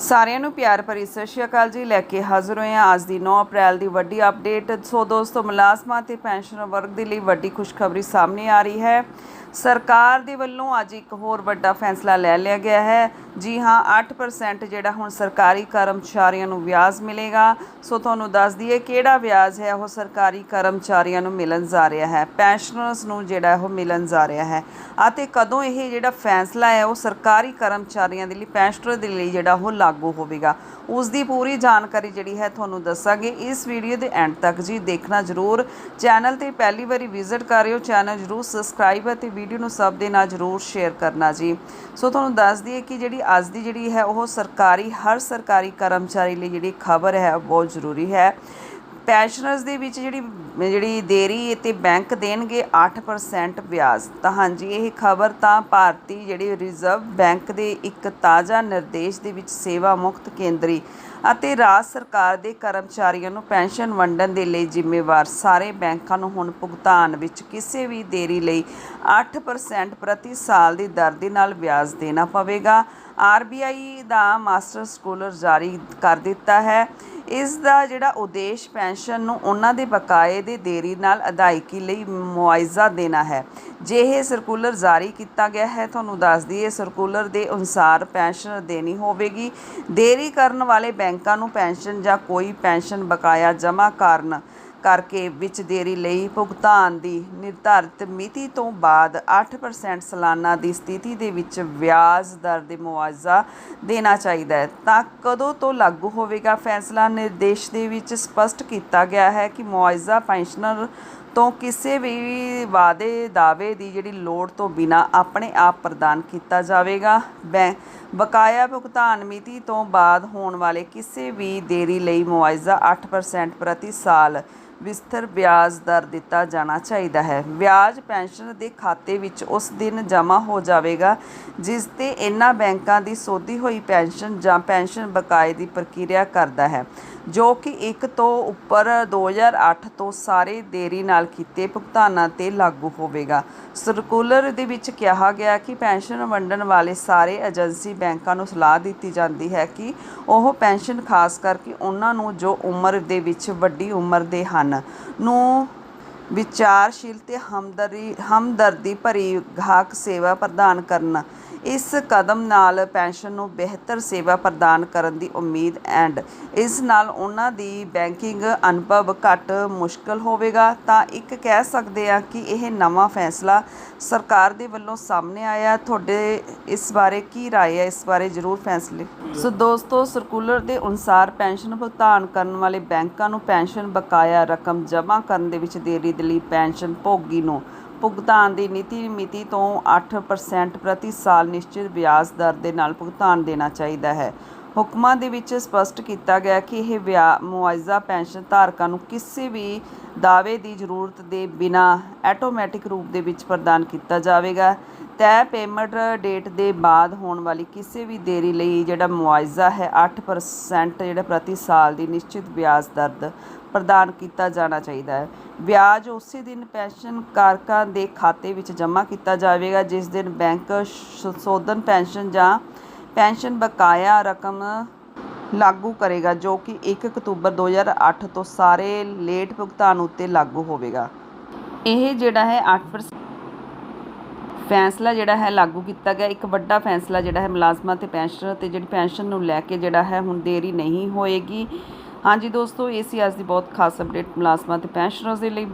ਸਾਰਿਆਂ ਨੂੰ ਪਿਆਰ ਭਰੀ ਸਤਿ ਸ਼੍ਰੀ ਅਕਾਲ ਜੀ। ਲੈ ਕੇ ਹਾਜ਼ਰ ਹੋਏ ਹਾਂ ਅੱਜ ਦੀ 9 ਅਪ੍ਰੈਲ ਦੀ ਵੱਡੀ ਅਪਡੇਟ। ਸੋ ਦੋਸਤੋ, ਮੁਲਾਜ਼ਮਾਂ ਤੇ ਪੈਨਸ਼ਨਰ ਵਰਗ ਦੇ ਲਈ ਵੱਡੀ ਖੁਸ਼ਖਬਰੀ ਸਾਹਮਣੇ ਆ ਰਹੀ ਹੈ। ਸਰਕਾਰ ਦੇ ਵੱਲੋਂ ਅੱਜ ਇੱਕ ਹੋਰ ਵੱਡਾ ਫੈਸਲਾ ਲੈ ਲਿਆ ਗਿਆ ਹੈ। ਜੀ ਹਾਂ 8% ਜਿਹੜਾ ਹੁਣ ਸਰਕਾਰੀ ਕਰਮਚਾਰੀਆਂ ਨੂੰ ਵਿਆਜ ਮਿਲੇਗਾ। ਸੋ ਤੁਹਾਨੂੰ ਦੱਸ ਦਈਏ ਕਿਹੜਾ ਵਿਆਜ ਹੈ, ਉਹ ਸਰਕਾਰੀ ਕਰਮਚਾਰੀਆਂ ਨੂੰ ਮਿਲਣ ਜਾ ਰਿਹਾ ਹੈ। ਪੈਨਸ਼ਨਰਸ ਨੂੰ ਜਿਹੜਾ ਉਹ ਮਿਲਣ ਜਾ ਰਿਹਾ ਹੈ। ਅਤੇ ਕਦੋਂ ਇਹ ਜਿਹੜਾ ਫੈਸਲਾ ਹੈ, ਉਹ ਸਰਕਾਰੀ ਕਰਮਚਾਰੀਆਂ ਦੇ ਲਈ ਪੈਨਸ਼ਨਰ ਦੇ ਲਈ ਜਿਹੜਾ ਉਹ ਲਾਗੂ ਹੋਵੇਗਾ? ਉਸ ਦੀ ਪੂਰੀ ਜਾਣਕਾਰੀ ਜਿਹੜੀ ਹੈ ਤੁਹਾਨੂੰ ਦੱਸਾਂਗੇ। ਇਸ ਵੀਡੀਓ ਦੇ ਐਂਡ ਤੱਕ ਜੀ ਦੇਖਣਾ ਜ਼ਰੂਰ। ਚੈਨਲ ਤੇ ਪਹਿਲੀ ਵਾਰੀ ਵਿਜ਼ਿਟ ਕਰ ਰਹੇ ਹੋ, ਚੈਨਲ ਜ਼ਰੂਰ ਸਬਸਕ੍ਰਾਈਬ ਅਤੇ ਵੀਡੀਓ ਨੂੰ ਸਭ ਦੇ ਨਾਲ ਜ਼ਰੂਰ ਸ਼ੇਅਰ ਕਰਨਾ ਜੀ। ਸੋ ਤੁਹਾਨੂੰ ਦੱਸ ਦਈਏ ਕਿ ਜਿਹੜੀ ਅੱਜ ਦੀ ਜਿਹੜੀ ਹੈ ਉਹ ਸਰਕਾਰੀ, ਹਰ ਸਰਕਾਰੀ ਕਰਮਚਾਰੀ ਲਈ ਜਿਹੜੀ ਖਬਰ ਹੈ ਉਹ ਬਹੁਤ ਜ਼ਰੂਰੀ ਹੈ। ਪੈਨਸ਼ਨਰਸ ਦੇ ਵਿੱਚ ਜਿਹੜੀ ਜਿਹੜੀ ਦੇਰੀ ਤੇ ਬੈਂਕ ਦੇਣਗੇ 8% ਵਿਆਜ। ਤਾਂ ਹਾਂਜੀ, ਇਹ ਖਬਰ ਤਾਂ ਭਾਰਤੀ ਜਿਹੜੀ ਰਿਜ਼ਰਵ ਬੈਂਕ ਦੇ ਇੱਕ ਤਾਜ਼ਾ ਨਿਰਦੇਸ਼ ਦੇ ਵਿੱਚ ਸੇਵਾ ਮੁਕਤ ਕੇਂਦਰੀ ਅਤੇ ਰਾਜ ਸਰਕਾਰ ਦੇ ਕਰਮਚਾਰੀਆਂ ਨੂੰ ਪੈਨਸ਼ਨ ਵੰਡਣ ਦੇ ਲਈ ਜ਼ਿੰਮੇਵਾਰ ਸਾਰੇ ਬੈਂਕਾਂ ਨੂੰ ਹੁਣ ਭੁਗਤਾਨ ਵਿੱਚ ਕਿਸੇ ਵੀ ਦੇਰੀ ਲਈ 8% ਪ੍ਰਤੀ ਸਾਲ ਦੀ ਦਰ ਦੇ ਨਾਲ ਵਿਆਜ ਦੇਣਾ ਪਵੇਗਾ। ਆਰਬੀਆਈ ਦਾ ਮਾਸਟਰ ਸਕੂਲਰ ਜਾਰੀ ਕਰ ਦਿੱਤਾ ਹੈ। ਇਸ ਦਾ ਜਿਹੜਾ ਉਦੇਸ਼ ਪੈਨਸ਼ਨ ਨੂੰ ਉਹਨਾਂ ਦੇ ਬਕਾਏ ਦੇ ਦੇਰੀ ਨਾਲ ਅਦਾਇਗੀ ਲਈ ਮੁਆਵਜ਼ਾ ਦੇਣਾ ਹੈ। ਜੇ ਇਹ ਸਰਕੂਲਰ ਜਾਰੀ ਕੀਤਾ ਗਿਆ ਹੈ, ਤੁਹਾਨੂੰ ਦੱਸ ਦਈਏ, ਸਰਕੂਲਰ ਦੇ ਅਨੁਸਾਰ ਪੈਨਸ਼ਨ ਦੇਣੀ ਹੋਵੇਗੀ। ਦੇਰੀ ਕਰਨ ਵਾਲੇ ਬੈਂਕਾਂ ਨੂੰ ਪੈਨਸ਼ਨ ਜਾਂ ਕੋਈ ਪੈਨਸ਼ਨ ਬਕਾਇਆ ਜਮ੍ਹਾਂ ਕਰਨ ਕਰਕੇ ਵਿੱਚ ਦੇਰੀ ਲਈ ਭੁਗਤਾਨ ਦੀ ਨਿਰਧਾਰਿਤ ਮਿਤੀ ਤੋਂ ਬਾਅਦ 8% ਸਾਲਾਨਾ ਦੀ ਸਥਿਤੀ ਦੇ ਵਿੱਚ ਵਿਆਜ ਦਰ ਦੇ ਮੁਆਵਜ਼ਾ ਦੇਣਾ ਚਾਹੀਦਾ ਹੈ। ਤਾਂ ਕਦੋਂ ਤੋਂ ਲਾਗੂ ਹੋਵੇਗਾ? ਫੈਸਲਾ ਨਿਰਦੇਸ਼ ਦੇ ਵਿੱਚ ਸਪਸ਼ਟ ਕੀਤਾ ਗਿਆ ਹੈ ਕਿ ਮੁਆਵਜ਼ਾ ਪੈਨਸ਼ਨਰ ਤੋਂ ਕਿਸੇ ਵੀ ਵਾਅਦੇ ਦਾਅਵੇ ਦੀ ਜਿਹੜੀ ਲੋੜ ਤੋਂ ਬਿਨਾ ਆਪਣੇ ਆਪ ਪ੍ਰਦਾਨ ਕੀਤਾ ਜਾਵੇਗਾ। ਬੈਂ, ਬਕਾਇਆ ਭੁਗਤਾਨ ਮਿਤੀ ਤੋਂ ਬਾਅਦ ਹੋਣ ਵਾਲੇ ਕਿਸੇ ਵੀ ਦੇਰੀ ਲਈ ਮੁਆਵਜ਼ਾ 8% ਪ੍ਰਤੀ ਸਾਲ ਵਿਸਥਰ ਵਿਆਜ ਦਰ ਦਿੱਤਾ ਜਾਣਾ ਚਾਹੀਦਾ ਹੈ। ਵਿਆਜ ਪੈਨਸ਼ਨ ਦੇ ਖਾਤੇ ਵਿੱਚ ਉਸ ਦਿਨ ਜਮ੍ਹਾਂ ਹੋ ਜਾਵੇਗਾ, ਜਿਸ ਤੇ ਇਹਨਾਂ ਬੈਂਕਾਂ ਦੀ ਸੋਧੀ ਹੋਈ ਪੈਨਸ਼ਨ ਜਾਂ ਪੈਨਸ਼ਨ ਬਕਾਏ ਦੀ ਪ੍ਰਕਿਰਿਆ ਕਰਦਾ ਹੈ। ਜੋ ਕਿ ਇੱਕ ਤੋਂ ਉੱਪਰ 2008 ਤੋਂ ਸਾਰੇ ਦੇਰੀ ਨਾਲ ਕੀਤੇ ਭੁਗਤਾਨਾਂ ਤੇ ਲਾਗੂ ਹੋਵੇਗਾ। ਸਰਕੂਲਰ ਦੇ ਵਿੱਚ ਕਿਹਾ ਗਿਆ ਕਿ ਪੈਨਸ਼ਨ ਵੰਡਣ ਵਾਲੇ ਸਾਰੇ ਏਜੰਸੀ ਬੈਂਕਾਂ ਨੂੰ ਸਲਾਹ ਦਿੱਤੀ ਜਾਂਦੀ ਹੈ ਕਿ ਉਹ ਪੈਨਸ਼ਨ ਖਾਸ ਕਰਕੇ ਉਹਨਾਂ ਨੂੰ ਜੋ ਉਮਰ ਦੇ ਵਿੱਚ ਵੱਡੀ ਉਮਰ ਦੇ ਹਨ ਨੂੰ ਵਿਚਾਰਸ਼ੀਲ ਤੇ ਹਮਦਰਦੀ ਹਮਦਰਦੀ ਭਰੀ ਗਾਹਕ ਸੇਵਾ ਪ੍ਰਦਾਨ ਕਰਨ ਇਸ ਕਦਮ ਨਾਲ ਪੈਨਸ਼ਨ ਨੂੰ ਬਿਹਤਰ ਸੇਵਾ ਪ੍ਰਦਾਨ ਕਰਨ ਦੀ ਉਮੀਦ ਐਂਡ ਇਸ ਨਾਲ ਉਹਨਾਂ ਦੀ ਬੈਂਕਿੰਗ ਅਨੁਭਵ ਘੱਟ ਮੁਸ਼ਕਲ ਹੋਵੇਗਾ ਤਾਂ ਇੱਕ ਕਹਿ ਸਕਦੇ ਆ ਕਿ ਇਹ ਨਵਾਂ ਫੈਸਲਾ ਸਰਕਾਰ ਦੇ ਵੱਲੋਂ ਸਾਹਮਣੇ ਆਇਆ ਤੁਹਾਡੇ ਇਸ ਬਾਰੇ ਕੀ رائے ਹੈ ਇਸ ਬਾਰੇ ਜ਼ਰੂਰ ਫੈਸਲੇ ਸੋ ਦੋਸਤੋ ਸਰਕੂਲਰ ਦੇ ਅਨੁਸਾਰ ਪੈਨਸ਼ਨ ਭੁਗਤਾਨ ਕਰਨ ਵਾਲੇ ਬੈਂਕਾਂ ਨੂੰ ਪੈਨਸ਼ਨ ਬਕਾਇਆ ਰਕਮ ਜਮ੍ਹਾਂ ਕਰਨ ਦੇ ਵਿੱਚ ਦੇਰੀ ਦੇ ਲਈ ਪੈਨਸ਼ਨ ਭੋਗੀ ਨੂੰ ਭੁਗਤਾਨ ਦੀ ਨੀਤੀ ਮਿਤੀ ਤੋਂ 8% ਪ੍ਰਤੀ ਸਾਲ ਨਿਸ਼ਚਿਤ ਵਿਆਜ ਦਰ ਦੇ ਨਾਲ ਭੁਗਤਾਨ ਦੇਣਾ ਚਾਹੀਦਾ ਹੈ। ਹੁਕਮਾਂ ਦੇ ਵਿੱਚ ਸਪਸ਼ਟ ਕੀਤਾ ਗਿਆ ਕਿ ਇਹ ਵਿਆ ਮੁਆਵਜ਼ਾ ਪੈਨਸ਼ਨ ਧਾਰਕਾਂ ਨੂੰ ਕਿਸੇ ਵੀ ਦਾਅਵੇ ਦੀ ਜ਼ਰੂਰਤ ਦੇ ਬਿਨਾ ਆਟੋਮੈਟਿਕ ਰੂਪ ਦੇ ਵਿੱਚ ਪ੍ਰਦਾਨ ਕੀਤਾ ਜਾਵੇਗਾ। ਤੈਅ ਪੇਮੈਂਟ ਡੇਟ ਦੇ ਬਾਅਦ ਹੋਣ ਵਾਲੀ ਕਿਸੇ ਵੀ ਦੇਰੀ ਲਈ ਜਿਹੜਾ ਮੁਆਵਜ਼ਾ ਹੈ 8% ਜਿਹੜਾ ਪ੍ਰਤੀ ਸਾਲ ਦੀ ਨਿਸ਼ਚਿਤ ਵਿਆਜ ਦਰ ਪ੍ਰਦਾਨ ਕੀਤਾ ਜਾਣਾ ਚਾਹੀਦਾ ਹੈ। ਵਿਆਜ ਉਸੇ ਦਿਨ ਪੈਨਸ਼ਨ ਕਾਰਕਾਂ ਦੇ ਖਾਤੇ ਵਿੱਚ ਜਮ੍ਹਾਂ ਕੀਤਾ ਜਾਵੇਗਾ, ਜਿਸ ਦਿਨ ਬੈਂਕ ਸੰਸ਼ੋਧਨ ਪੈਨਸ਼ਨ ਜਾਂ ਪੈਨਸ਼ਨ ਬਕਾਇਆ ਰਕਮ ਲਾਗੂ ਕਰੇਗਾ, ਜੋ ਕਿ 1 ਅਕਤੂਬਰ 2008 ਤੋਂ ਸਾਰੇ ਲੇਟ ਭੁਗਤਾਨ ਉੱਤੇ ਲਾਗੂ ਹੋਵੇਗਾ। ਇਹ ਜਿਹੜਾ ਹੈ 8% ਫੈਸਲਾ ਜਿਹੜਾ ਹੈ ਲਾਗੂ ਕੀਤਾ ਗਿਆ। ਇੱਕ ਵੱਡਾ ਫੈਸਲਾ ਜਿਹੜਾ ਹੈ ਮੁਲਾਜ਼ਮਾਂ ਤੇ ਪੈਨਸ਼ਨਰ ਤੇ ਜਿਹੜੀ ਪੈਨਸ਼ਨ ਨੂੰ ਲੈ ਕੇ ਜਿਹੜਾ ਹੈ ਹੁਣ ਦੇਰੀ ਨਹੀਂ ਹੋਏਗੀ। ਹਾਂਜੀ ਦੋਸਤੋ ਇਹ ਸੀ ਅੱਜ ਦੀ ਬਹੁਤ ਖਾਸ ਅਪਡੇਟ ਮੁਲਾਜ਼ਮਾਂ ਤੇ ਪੈਨਸ਼ਨਰਸ ਦੇ ਲਈ।